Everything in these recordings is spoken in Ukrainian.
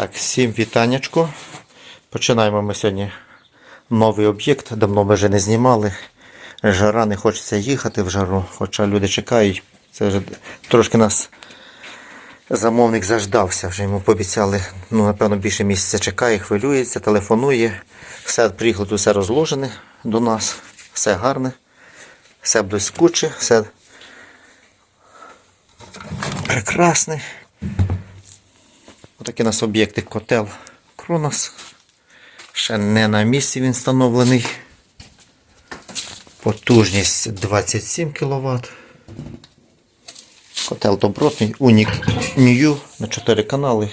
Так, всім вітаннячко. Починаємо ми сьогодні новий об'єкт. Давно ми вже не знімали. Жара не хочеться їхати в жару, хоча люди чекають. Це вже трошки нас замовник заждався. Вже йому пообіцяли, ну, напевно, більше місяця чекає, хвилюється, телефонує. Все приїхало, тут все розложене до нас, все гарне, все блискуче, все прекрасне. Отакий у нас об'єкти котел Кронос. Ще не на місці він встановлений. Потужність 27 кВт. Котел добротний, Унік New на 4 канали.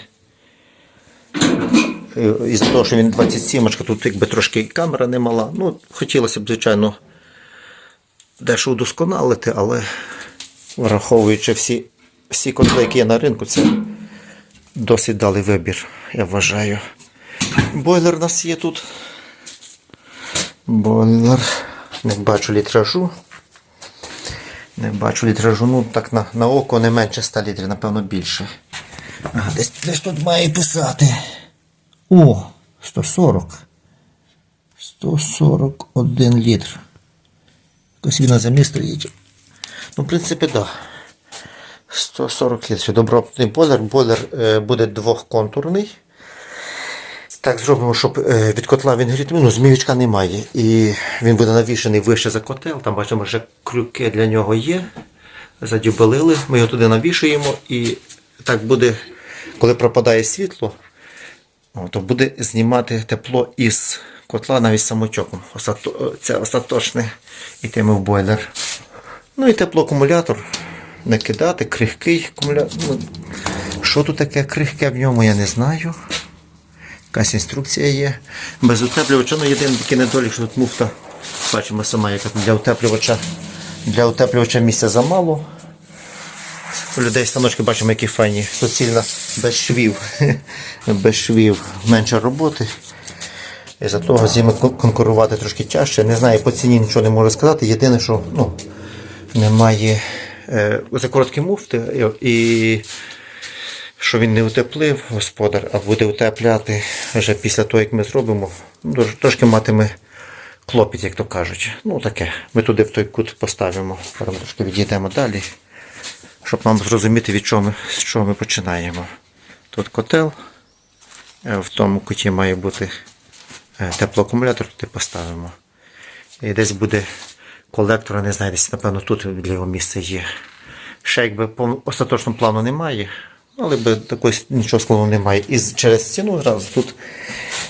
Е, Із-за того, що він 27 тут якби трошки камера немала. Ну, хотілося б, звичайно, дещо удосконалити, але враховуючи всі, всі котли, які є на ринку, це досить дали вибір, я вважаю. Бойлер у нас є тут. Бойлер. Не бачу літражу. Не бачу літражу. Ну, так на, на око не менше 100 літрів, напевно, більше. Ага, десь, десь тут має писати. О, 140. 141 літр. Якось він на землі стоїть. Ну, в принципі, так. Да. 140 літрів. Добротний бойлер. Бойлер е, буде двохконтурний. Так, зробимо, щоб е, від котла він гріти. Ну, зміючка немає. І він буде навішений вище за котел. Там бачимо, вже крюки для нього є. Задюбелили. Ми його туди навішуємо. І так буде, коли пропадає світло, то буде знімати тепло із котла навіть самотьоком. Осато- Це остаточне йтиме в бойлер. Ну і теплоакумулятор не кидати, крихкий акумулятор. Ну, що тут таке крихке в ньому, я не знаю. Якась інструкція є. Без утеплювача, ну єдиний такий недолік, що тут муфта. Бачимо сама, яка для утеплювача. Для утеплювача місця замало. У людей станочки бачимо, які файні. Суцільна без швів. без швів менше роботи. І за того з ними конкурувати трошки тяжче. Не знаю, по ціні нічого не можу сказати. Єдине, що ну, немає е, за короткі муфти і що він не утеплив господар, а буде утепляти вже після того, як ми зробимо. Ну, трошки матиме клопіт, як то кажуть. Ну таке. Ми туди в той кут поставимо. Зараз трошки відійдемо далі, щоб нам зрозуміти, від чого ми, з чого ми починаємо. Тут котел, е, в тому куті має бути е, теплоакумулятор, туди поставимо. І десь буде колектора, не знаю, десь, напевно, тут для його місця є. Ще якби по остаточному плану немає, але би такої нічого складного немає. І через стіну зразу тут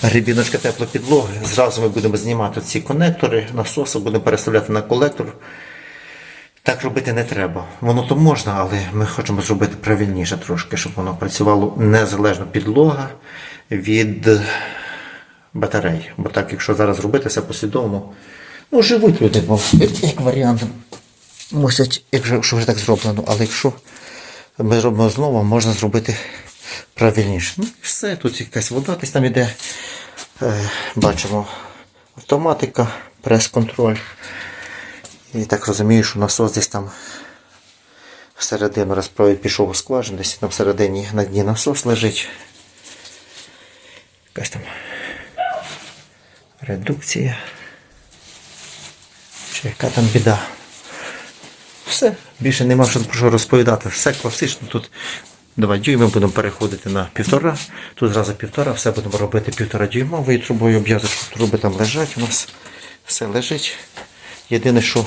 грибіночка теплопідлоги. Зразу ми будемо знімати ці конектори, насоси, будемо переставляти на колектор. Так робити не треба. Воно то можна, але ми хочемо зробити правильніше трошки, щоб воно працювало незалежно підлога від батарей. Бо так, якщо зараз робити все послідовно, ну живуть люди, бо як- варіант. Мусять, якщо якщо вже так зроблено, але якщо ми зробимо знову, можна зробити правильніше. Ну, все, тут якась вода десь там іде. Е, бачимо автоматика, прес-контроль. І так розумію, що насос десь там всередину розправить пішов у скважину, десь там всередині на дні насос лежить. Якась там редукція. Чи яка там біда. Все, більше нема що про що розповідати. Все класично. Тут два дюйми будемо переходити на півтора. Тут зразу півтора, все будемо робити півтора дюймовою трубою обв'язочку. Труби там лежать у нас. Все лежить. Єдине, що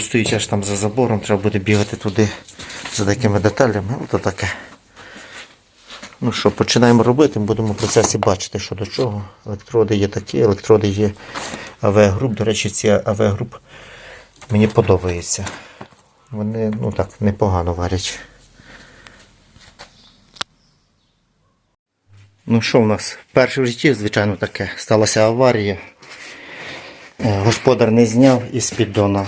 стоїть аж там за забором, треба буде бігати туди за такими деталями. Ото таке. Ну що, починаємо робити, будемо в процесі бачити, що до чого. Електроди є такі, електроди є АВ-груп. До речі, ці АВ-груп мені подобаються. Вони ну так непогано варять. Ну що в нас? Вперше в житті, звичайно, таке. Сталася аварія. Е, Господар не зняв із піддона.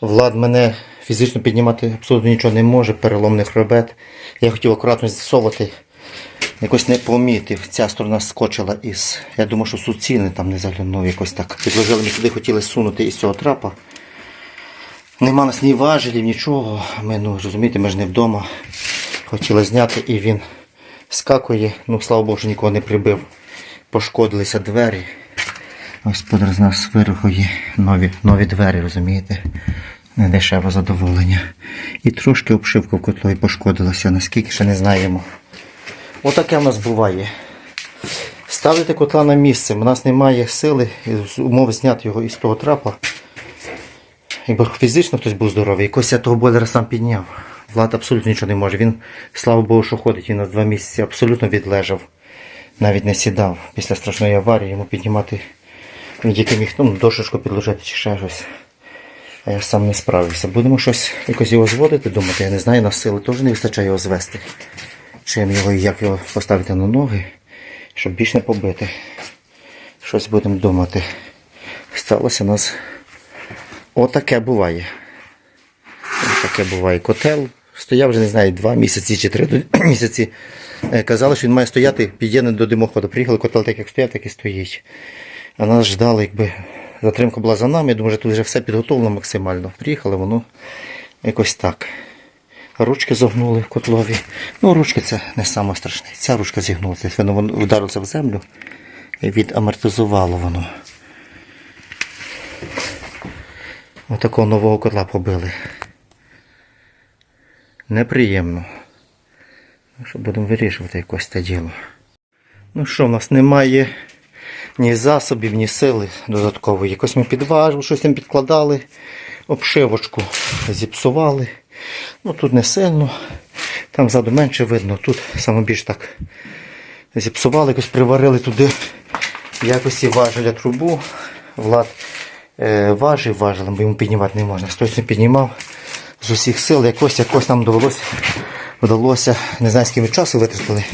Влад мене фізично піднімати абсолютно нічого не може, переломний хребет. Я хотів акуратно з'ясовувати. Якось не помітив. Ця сторона скочила із. Я думав, що суцільний там не заглянув якось так. Підложили ми сюди, хотіли сунути із цього трапа. Нема нас ні важелів, нічого. Ми, ну, розумієте, ми ж не вдома. Хотіли зняти і він скакує. Ну, слава Богу, що нікого не прибив. Пошкодилися двері. Господар з нас вирухує нові, нові двері, розумієте? Недешеве задоволення. І трошки обшивка в котлові пошкодилася, наскільки ще не знаємо. Отаке в нас буває. Ставити котла на місце. У нас немає сили з умов зняти його із того трапа. Якби фізично хтось був здоровий, якось я того бойлера сам підняв. Влад абсолютно нічого не може. Він, слава Богу, що ходить, він на два місяці абсолютно відлежав. Навіть не сідав після страшної аварії, йому піднімати він міг ну, дошечку підложити чи ще щось. А я сам не справився. Будемо щось якось його зводити, думати, я не знаю, на сили теж не вистачає його звести. Чим його і як його поставити на ноги, щоб більш не побити. Щось будемо думати. Сталося у нас отаке буває. Таке буває. Котел стояв вже, не знаю, два місяці чи три місяці. Е, Казали, що він має стояти під'єднаний до димоходу. Приїхали, котел так як стояв, так і стоїть. А нас ждали, якби затримка була за нами. Я думаю, що тут вже все підготовлено максимально. Приїхали, воно якось так. Ручки зогнули в котлові. Ну, ручки це не саме страшне. Ця ручка зігнулася. Воно вдарилося в землю і відамортизувало воно. Отакого нового котла побили. Неприємно. Ну, що будемо вирішувати якось те діло. Ну що, в нас немає ні засобів, ні сили додаткової. Якось ми підважили, щось там підкладали, обшивочку зіпсували. Ну тут не сильно, там ззаду менше видно, тут саме більш так зіпсували, якось приварили туди в якості важеля трубу. Влад е, важив важелем, бо йому піднімати не можна. Хтось не піднімав з усіх сил, якось якось нам довелося, вдалося, не знаю, скільки часу витратили.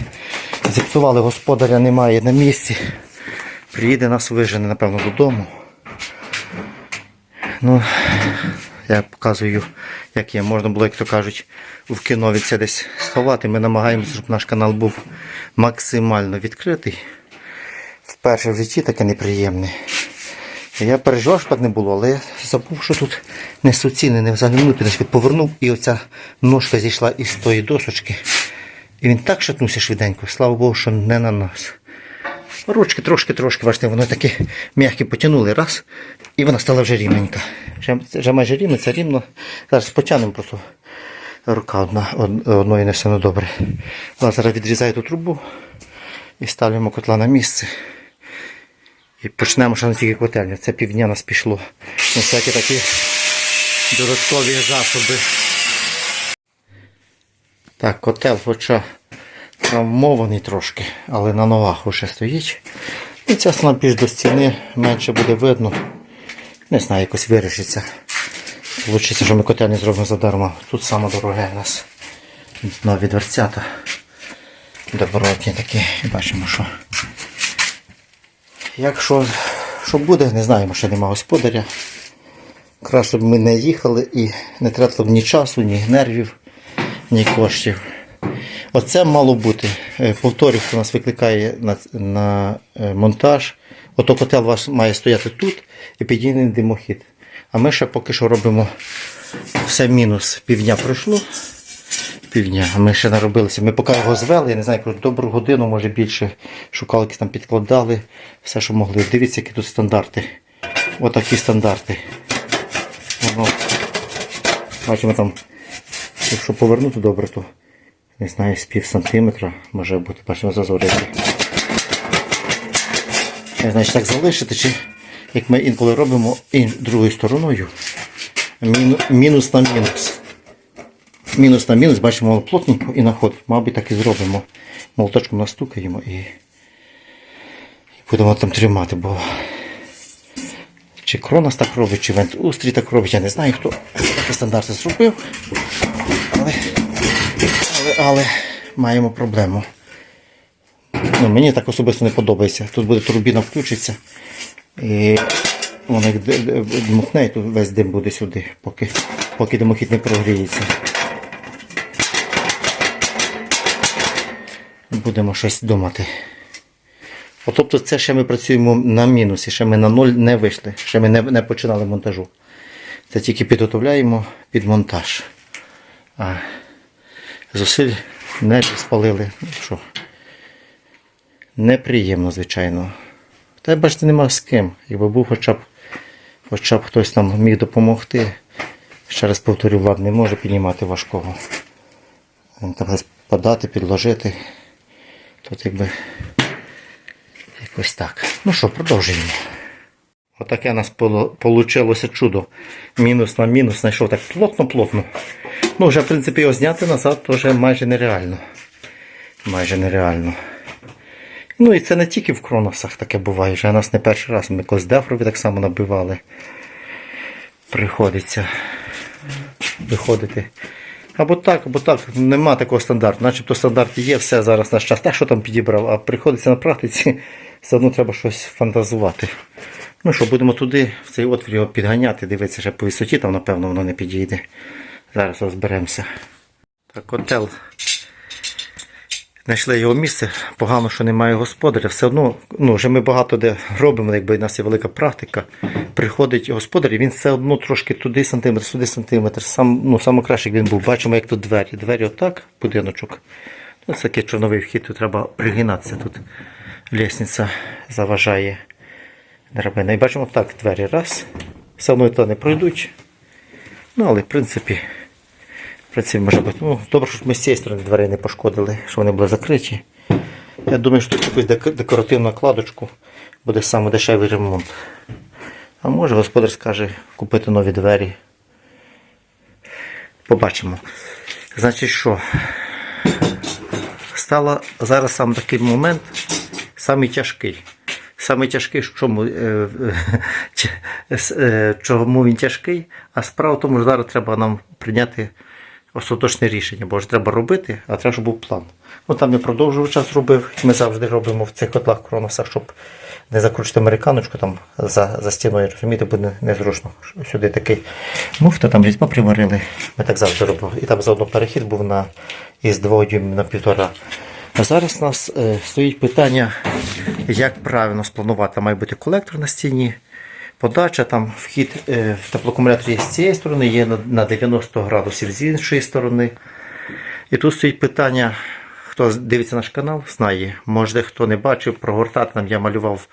Зіпсували, господаря немає на місці. Приїде нас вижене, напевно, додому. Ну, я показую, як є. Можна було, як то кажуть, в кіно від це десь сховати. Ми намагаємося, щоб наш канал був максимально відкритий. Вперше в житті таке неприємне. Я переживав, що так не було, але я забув, що тут не суцільне, не взагалі ну, повернув, і оця ножка зійшла із тої досочки. І він так шатнувся швиденько, слава Богу, що не на нас. Ручки трошки-трошки, бачите, воно таке м'які потягнули раз, і вона стала вже рівненька. Вже, вже майже рівно, це рівно. Зараз потягнемо просто рука одна, одної не сильно добре. Зараз відрізає ту трубу і ставимо котла на місце. І почнемо ще не тільки котельня. Це півдня нас пішло. На всякі такі додаткові засоби. Так, котел хоча травмований трошки, але на ногах уже стоїть. І ця більш до стіни менше буде видно. Не знаю, якось вирішиться. Получиться, що ми котельні зробимо задарма. Тут саме дороге у нас нові дверцята. Добротні такі. І бачимо, що. Якщо що буде, не знаємо, ще нема господаря. Краще б ми не їхали і не тратили б ні часу, ні нервів, ні коштів. Оце мало бути. Е, Повторюю, хто нас викликає на, на е, монтаж. Ото котел ваш має стояти тут і підійний димохід. А ми ще поки що робимо все мінус. Півдня пройшло. Півдня, ми ще наробилися. Ми поки його звели, я не знаю, добру годину, може більше. Шукали, там підкладали, все, що могли. Дивіться, які тут стандарти. Отакі стандарти. Воно. Бачимо там, якщо повернути добре, то не знаю, з пів сантиметра може бути. Бачимо зазор який. Не знаю, чи так залишити, чи як ми інколи робимо другою стороною. Міну- мінус на мінус. Мінус на мінус, бачимо плотненько і находить. Мабуть, так і зробимо. Молоточком настукаємо і, будемо там тримати, бо чи Кронос так робить, чи Вент Устрій так робить, я не знаю, хто такі стандарти зробив. Але, але, але маємо проблему. Ну, мені так особисто не подобається. Тут буде турбіна включиться. І воно дмухне, і тут весь дим буде сюди, поки, поки димохід не прогріється. Будемо щось думати. От, тобто це ще ми працюємо на мінусі, ще ми на ноль не вийшли, ще ми не, не починали монтажу. Це тільки підготовляємо під монтаж. А зусиль нервів спалили. Ну що, Неприємно, звичайно. Та бачите, нема з ким. Якби був хоча б, хоча б хтось там міг допомогти. Ще раз повторю, влад не може піднімати важкого. Там щось подати, підложити. Тут якби якось так. Ну що, продовжуємо. Отаке у нас вийшло чудо. Мінус на мінус знайшов так плотно-плотно. Ну, вже, в принципі, його зняти назад теж майже нереально. Майже нереально. Ну і це не тільки в Кроносах таке буває, вже нас не перший раз. Ми колись Дефрові так само набивали. Приходиться виходити. Або так, або так. Нема такого стандарту. Начебто стандарт є, все зараз наш час. Те, що там підібрав, а приходиться на практиці, все одно треба щось фантазувати. Ну що, будемо туди, в цей отвір його підганяти, дивитися ще по висоті, там, напевно, воно не підійде. Зараз розберемося. Так, котел. Знайшли його місце, погано, що немає господаря. Все одно, ну, вже ми багато де робимо, якби у нас є велика практика. Приходить господар, і він все одно трошки туди сантиметр, сюди сантиметр. Сам, ну, саме як він був. Бачимо, як тут двері. Двері отак, будиночок. Ну, це такий чорновий вхід, тут треба пригинатися. Тут лісниця заважає драбина. І бачимо так, двері раз. Все одно то не пройдуть. Ну, але в принципі. В принципі, може бути. Ну, добре, що ми з цієї сторони дверей не пошкодили, що вони були закриті. Я думаю, що тут якусь декоративну накладочку буде саме дешевий ремонт. А може господар скаже купити нові двері. Побачимо. Значить що? Стало зараз сам такий момент, самий тяжкий. Самий тяжкий, чому, е, ч- е, чому він тяжкий, а справа в тому, що зараз треба нам прийняти остаточне рішення, бо ж треба робити, а треба, щоб був план. Ну там я продовжував час робив, ми завжди робимо в цих котлах кроносах, щоб не закручити американочку там за, за стіною, розумієте, буде незручно. Сюди такий муфта, там різьба приварили. Ми так завжди робили. І там заодно перехід був на із 2 дюймів на півтора. А зараз у нас е, стоїть питання, як правильно спланувати. Має бути колектор на стіні, подача, там вхід е, в теплоакумулятор є з цієї сторони, є на, на 90 градусів з іншої сторони. І тут стоїть питання, хто дивиться наш канал, знає. Може, хто не бачив, прогортати нам я малював,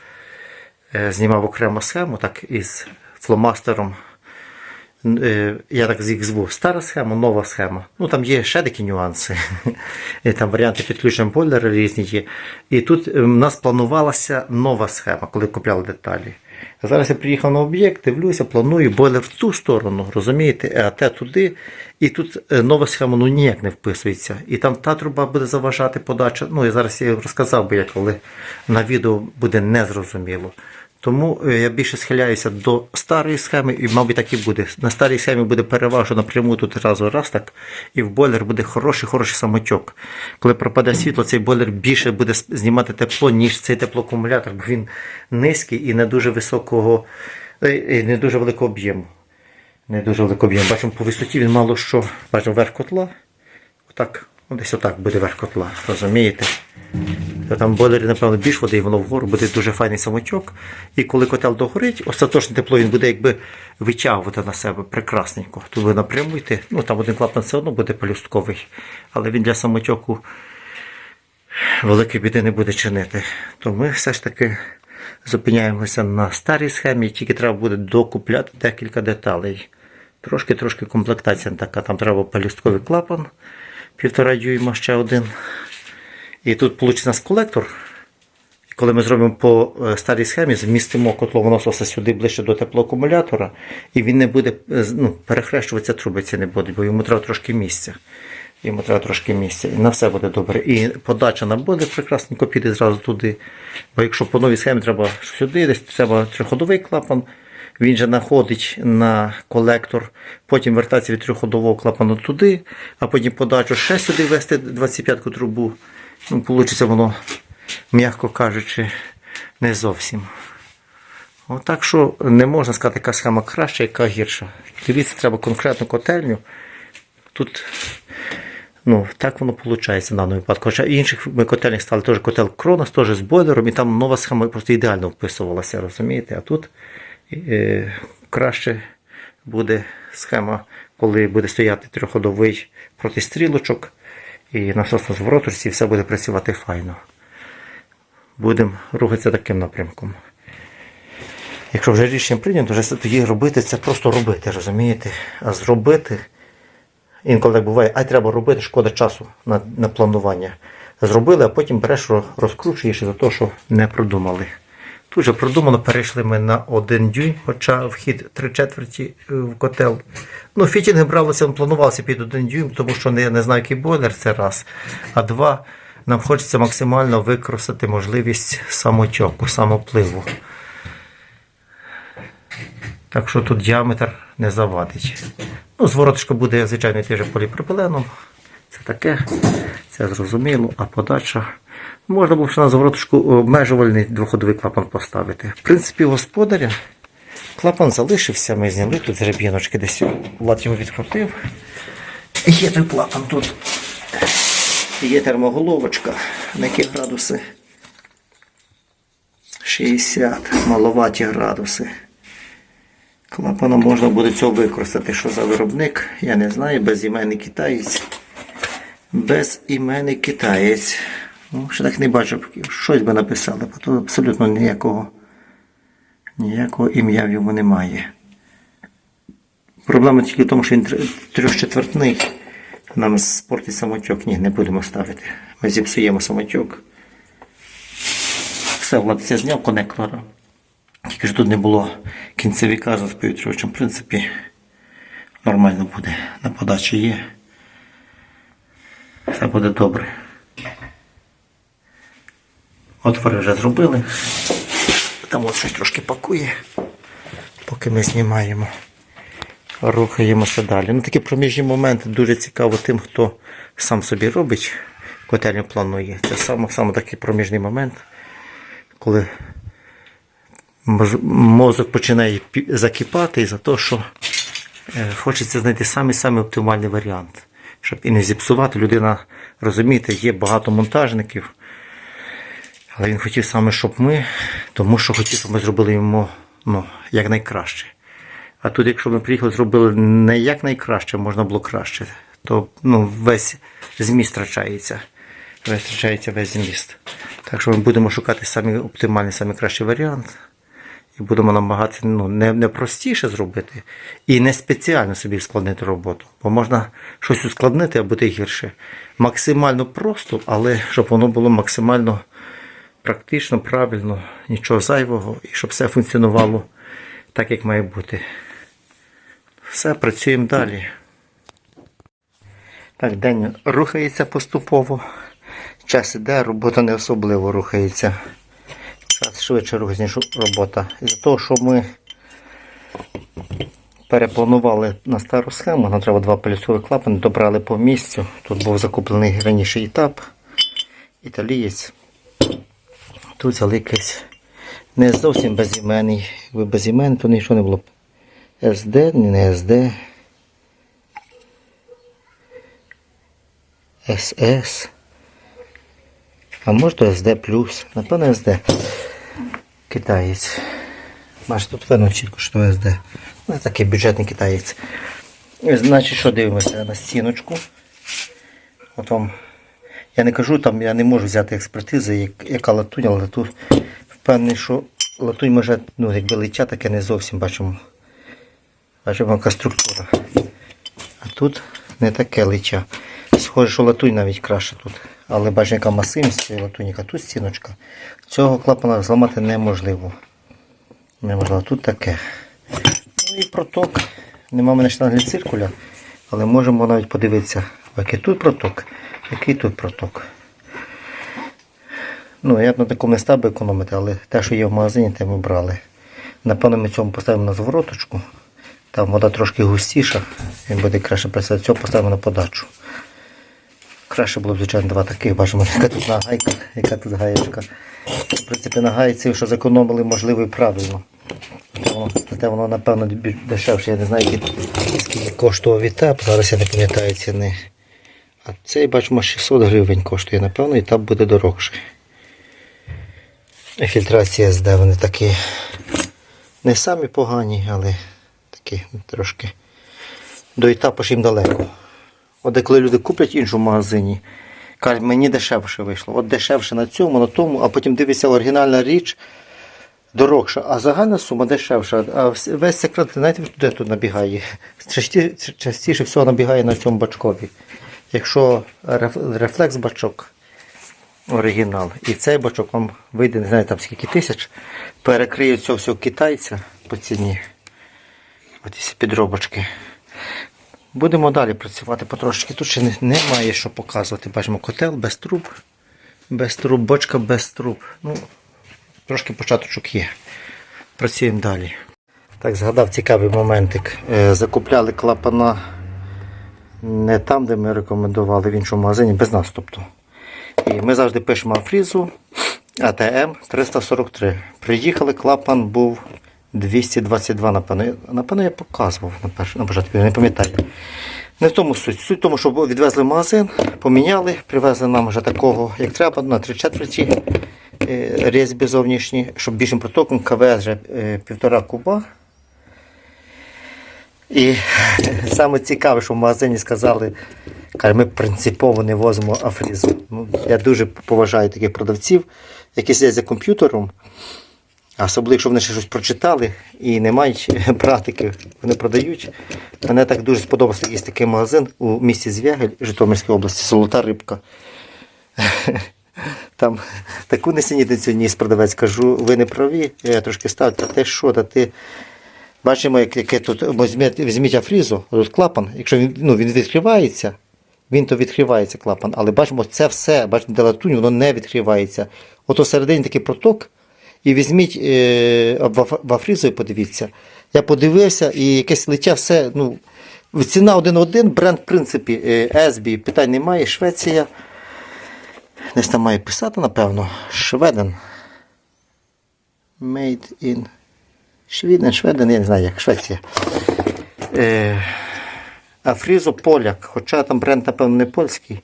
е, знімав окрему схему, так із фломастером. Е, Я так їх зву. Стара схема, нова схема. Ну там є ще такі нюанси. Там варіанти підключення бойлера різні є. І тут е, в нас планувалася нова схема, коли купляли деталі. Зараз я приїхав на об'єкт, дивлюся, планую бойлер в ту сторону, розумієте, а те туди. І тут е, нова схема ну ніяк не вписується. І там та труба буде заважати подача. Ну я зараз я розказав би, як коли на відео буде незрозуміло. Тому е, я більше схиляюся до старої схеми, і, мабуть, так і буде. На старій схемі буде переважно напряму тут разу раз так, і в бойлер буде хороший, хороший самотьок. Коли пропаде світло, цей бойлер більше буде знімати тепло, ніж цей теплоакумулятор, бо він низький і не дуже високого, е, і не дуже великого об'єму. Не дуже великий об'єм. Бачимо, по висоті він мало що. Бачимо верх котла. Отак, ну, десь отак буде верх котла, розумієте? Та Там в бойлері, напевно, більш води, і воно вгору буде дуже файний самотьок. І коли котел догорить, остаточне тепло він буде якби витягувати на себе прекрасненько. Тут ви напряму йти. Ну там один клапан все одно буде полюстковий, але він для самотьоку великої біди не буде чинити. То ми все ж таки зупиняємося на старій схемі, тільки треба буде докупляти декілька деталей. Трошки-трошки комплектація така. Там треба пелюстковий клапан, півтора дюйма ще один. І тут вийде у нас колектор. І коли ми зробимо по е, старій схемі, змістимо котлового насоса сюди ближче до теплоакумулятора, і він не буде е, ну, перехрещуватися, трубиці не буде, бо йому треба трошки місця. Йому треба трошки місця. І на все буде добре. І подача на буде прекрасненько піде зразу туди. Бо якщо по новій схемі треба сюди, десь треба триходовий клапан, він же находить на колектор, потім вертається від трьохходового клапану туди, а потім подачу ще сюди вести 25-ку трубу. Получиться воно, м'яко кажучи, не зовсім. Отак що не можна сказати, яка схема краща, яка гірша. Дивіться, треба конкретну котельню. Тут ну, так воно виходить в даному випадку. Хоча інших ми котельних стали теж котел Кронос, теж з бойлером, і там нова схема просто ідеально вписувалася, розумієте? А тут е, краще буде схема, коли буде стояти трьохходовий проти стрілочок і насосна звороточці, і все буде працювати файно. будемо рухатися таким напрямком. Якщо вже рішення прийнято, вже тоді робити це просто робити, розумієте? А зробити, інколи так буває, а треба робити, шкода часу на, на планування. Зробили, а потім береш, ро- розкручуєш за те, що не продумали. Тут же продумано, перейшли ми на один дюйм, хоча вхід три четверті е, в котел. Ну, фітінги бралося, планувався під один дюйм, тому що не, не знаю, який бойлер, це раз. А два, нам хочеться максимально використати можливість самотьоку, самопливу. Так що тут діаметр не завадить. Ну, звороточка буде, звичайно, теж поліпропиленом. Це таке, це зрозуміло, а подача. Можна було ще на звороточку обмежувальний двоходовий клапан поставити. В принципі, господаря клапан залишився, ми зняли тут жереб'яночки десь Влад його відкрутив. Є той клапан тут. Є термоголовочка. На які градуси? 60, маловаті градуси. Клапаном можна буде цього використати. Що за виробник? Я не знаю, без безіменний китаєць. Без Безіменний китаєць. Ну, ще так не бачив. Щось би написали, бо тут абсолютно ніякого, ніякого ім'я в йому немає. Проблема тільки в тому, що він тр- трьохчетвертний. Нам спортить самотьок. Ні, не будемо ставити. Ми зіпсуємо самотьок. Все, Влад, це зняв конектора. Тільки ж тут не було кінцевика з повітрювачем. В принципі, нормально буде. На подачі є. Все буде добре. Отвори вже зробили. Там от щось трошки пакує, поки ми знімаємо. Рухаємося далі. Ну, такі проміжні моменти дуже цікаво тим, хто сам собі робить, котельню планує. Це саме, саме такий проміжний момент, коли мозок починає закипати із-за того, що е, хочеться знайти самий-самий оптимальний варіант. Щоб і не зіпсувати. Людина, розумієте, є багато монтажників. Але він хотів саме, щоб ми, тому що хотів, щоб ми зробили йому ну, якнайкраще. А тут, якщо ми приїхали, зробили не якнайкраще, можна було краще, то ну, весь зміст втрачається. Весь втрачається весь зміст. Так що ми будемо шукати самий оптимальний, самий кращий варіант. І будемо намагатися ну, не, не простіше зробити і не спеціально собі ускладнити роботу. Бо можна щось ускладнити, а бути гірше. Максимально просто, але щоб воно було максимально практично, правильно, нічого зайвого, і щоб все функціонувало так, як має бути. Все, працюємо далі. Так, день рухається поступово. Час іде, робота не особливо рухається. Час швидше рухається, ніж робота. Із-за того, що ми перепланували на стару схему, нам треба два полюсові клапани, добрали по місцю. Тут був закуплений раніше етап, італієць. Тут взяли якийсь не зовсім безіменний. Якби безіменний, то нічого не було. б. СД, не СД. СС. А може то СД плюс. Напевно СД. Китаєць. Маш, тут видно чітко, що СД. Ну, такий бюджетний китаєць. Значить, що дивимося на стіночку. От вам. Я не кажу, там я не можу взяти експертизи, яка латунь, але тут впевнений, що латунь може, ну, якби лиття таке не зовсім бачимо. Бачимо, яка структура. А тут не таке лиття. Схоже, що латунь навіть краще тут. Але бачимо, яка масивність цієї латуні, а тут стіночка. Цього клапана зламати неможливо. Неможливо, тут таке. Ну і проток. Нема мене штангель циркуля, але можемо навіть подивитися, який тут проток, який тут проток. Ну, я б на такому не став би економити, але те, що є в магазині, те ми брали. Напевно, ми цьому поставимо на звороточку. Там вода трошки густіша, він буде краще працювати. Цього поставимо на подачу. Краще було б, звичайно, два таких. Бачимо, яка тут нагайка, яка тут гаєчка. В принципі, на гайці, що зекономили, можливо, і правильно. Проте воно, напевно, дешевше. Я не знаю, скільки коштував етап. Зараз я не пам'ятаю ціни. А цей, бачимо, 600 гривень коштує. Напевно, етап буде дорогший. І Фільтрація СД, вони такі не самі погані, але такі трошки до етапу ж їм далеко. От коли люди куплять іншу в магазині, Каже, мені дешевше вийшло. От дешевше на цьому, на тому, а потім дивишся оригінальна річ дорогша, а загальна сума дешевша. А весь секрет, знаєте, де тут набігає? Частіше всього набігає на цьому бачкові. Якщо рефлекс бачок оригінал, і цей бачок вам вийде, не знаю там скільки тисяч, перекриє цього всього китайця по ціні. Ось ці підробочки. Будемо далі працювати потрошки. Тут ще немає що показувати. Бачимо котел без труб, без труб, бочка без труб. Ну, трошки початочок є. Працюємо далі. Так, згадав цікавий моментик. Е, Закупляли клапана не там, де ми рекомендували, в іншому магазині, без нас. Тобто. І ми завжди пишемо фрізу АТМ 343. Приїхали, клапан був 222, напевно. Напевно, я показував на, початку, я не пам'ятаю. Не в тому суть. Суть в тому, що відвезли в магазин, поміняли, привезли нам вже такого, як треба, на три четверті е, різьби зовнішні, щоб більшим протоком КВС вже е, півтора куба. І саме цікаве, що в магазині сказали, каже, ми принципово не возимо афрізу. Ну, я дуже поважаю таких продавців, які сидять за комп'ютером, особливо, якщо вони ще щось прочитали і не мають практики, вони продають. Мене так дуже сподобався якийсь такий магазин у місті Звягель, Житомирській області, Золота рибка. Там таку несенітницю ніс продавець, кажу, ви не праві, я трошки став, та ти що, та ти. Бачимо, як, яке тут візьміть, візьміть афрізу, тут клапан, якщо він, ну, він відкривається, він то відкривається клапан, але бачимо, це все, бачимо, де латунь, воно не відкривається. Ото всередині такий проток, і візьміть е, в, афрізу і подивіться. Я подивився, і якесь лиття все, ну, ціна один-один, бренд, в принципі, е, Есбі, питань немає, Швеція. Десь там має писати, напевно, Шведен. Made in Швіден, Шведен, я не знаю як, Швеція. Е, а фрізо поляк, хоча там бренд, напевно, не польський,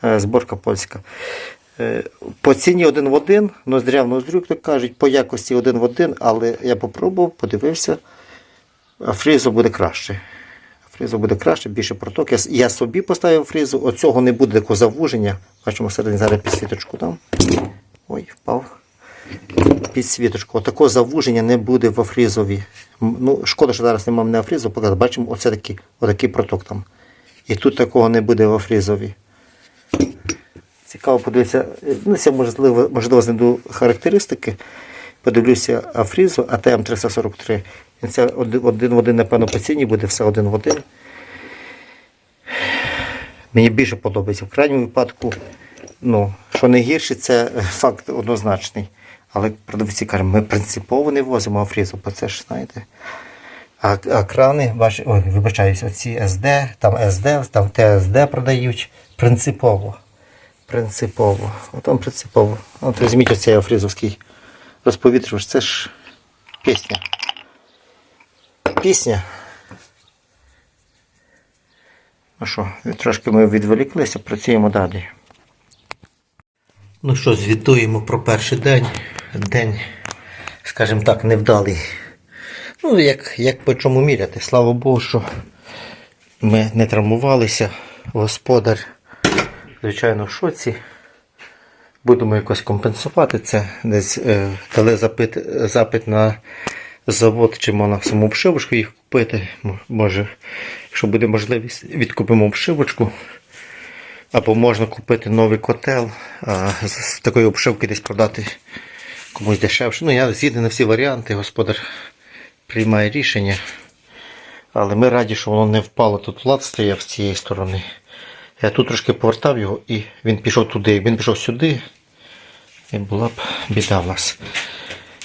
а зборка польська. Е, по ціні один в один, ноздря в ноздрю, як кажуть, по якості один в один, але я попробував, подивився, а фрізо буде краще. Фрізо буде краще, більше проток. Я, я собі поставив фрізу, оцього не буде такого завуження. Бачимо, всередині зараз підсвіточку там. Ой, впав підсвіточку. Отакого завуження не буде в афрізові. Ну, шкода, що зараз немає афрізу, показати. Бачимо, оце такий, отакий проток там. І тут такого не буде в афрізові. Цікаво подивитися, е, ну, це можливо, можливо знайду характеристики. Подивлюся афрізу, АТМ 343. І Це один, в один, напевно, по ціні буде все один в один. Мені більше подобається. В крайньому випадку, ну, що не гірше, це факт однозначний. Але продавці кажуть, ми принципово не возимо афрізу, бо це ж знаєте. А, а крани, бачите, ой, вибачаюсь, оці СД, там СД, там ТСД продають. Принципово. Принципово. От там принципово. От візьміть оцей афрізовський розповітрювач, це ж пісня. Пісня. Ну що, трошки ми відволіклися, працюємо далі. Ну що, звітуємо про перший день. День, скажімо так, невдалий. Ну, як, як по чому міряти. Слава Богу, що ми не травмувалися. Господар, звичайно, в шоці. Будемо якось компенсувати це. Десь е, дали запит, запит на завод, чи можна саму обшивочку їх купити. Може, якщо буде можливість, відкупимо обшивочку. Або можна купити новий котел, а з такої обшивки десь продати комусь дешевше. Ну, я з'їду на всі варіанти, господар приймає рішення. Але ми раді, що воно не впало. Тут влад стояв з цієї сторони. Я тут трошки повертав його і він пішов туди. Він пішов сюди, і була б біда в нас.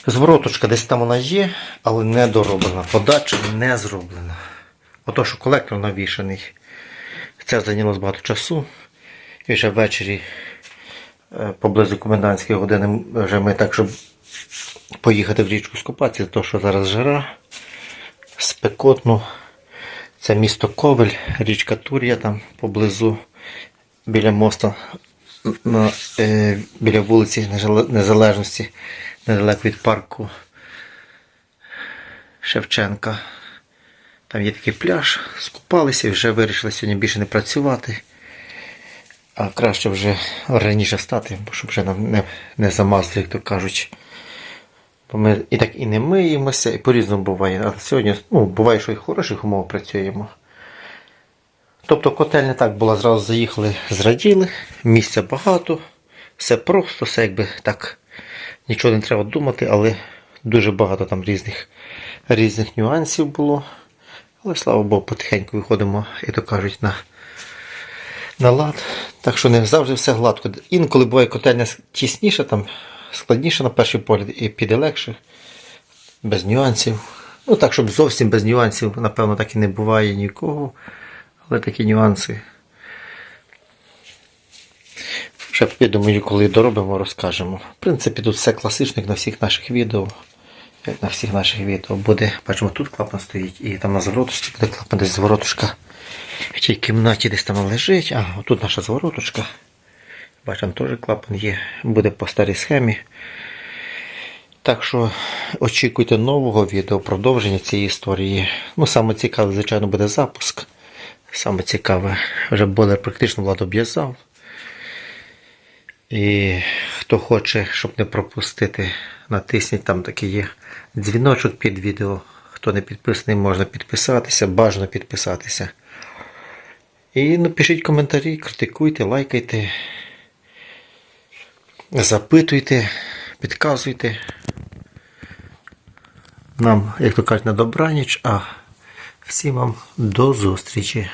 Звороточка десь там вона є, але не дороблена. Подача не зроблена. Ото, що колектор навішаний. Це зайняло багато часу. І вже ввечері поблизу комендантської години вже ми так, щоб поїхати в річку скупатися, то що зараз жара, спекотно. Це місто Ковель, річка Тур'я там поблизу біля моста на, е, біля вулиці Незалежності, недалеко від парку Шевченка. Там є такий пляж, скупалися і вже вирішили сьогодні більше не працювати. А краще вже раніше стати, бо щоб вже нам не, не замазли, як то кажуть. Бо ми і так і не миємося, і по-різному буває. А сьогодні ну, буває, що і в хороших умовах працюємо. Тобто котельня так була, зразу заїхали, зраділи, місця багато, все просто, все якби так, нічого не треба думати, але дуже багато там різних, різних нюансів було. Але слава Богу, потихеньку виходимо, як то кажуть, на, на лад. Так що не завжди все гладко. Інколи буває котельня тісніша, там складніше на перший погляд і піде легше, без нюансів. Ну так, щоб зовсім без нюансів, напевно, так і не буває нікого. Але такі нюанси. Ще я думаю, коли доробимо, розкажемо. В принципі, тут все класично, як на всіх наших відео. Як на всіх наших відео буде. Бачимо, тут клапан стоїть, і там на звороточці буде клапан, десь зворотушка в тій кімнаті десь там лежить. А, отут наша звороточка. Бачимо, теж клапан є. Буде по старій схемі. Так що очікуйте нового відео, продовження цієї історії. Ну, саме цікаве, звичайно, буде запуск. Саме цікаве, вже бойлер практично влад обв'язав. І хто хоче, щоб не пропустити, натисніть там такий є дзвіночок під відео. Хто не підписаний, можна підписатися, бажано підписатися. І напишіть коментарі, критикуйте, лайкайте, запитуйте, підказуйте. Нам, як то кажуть, на добраніч, а всім вам до зустрічі.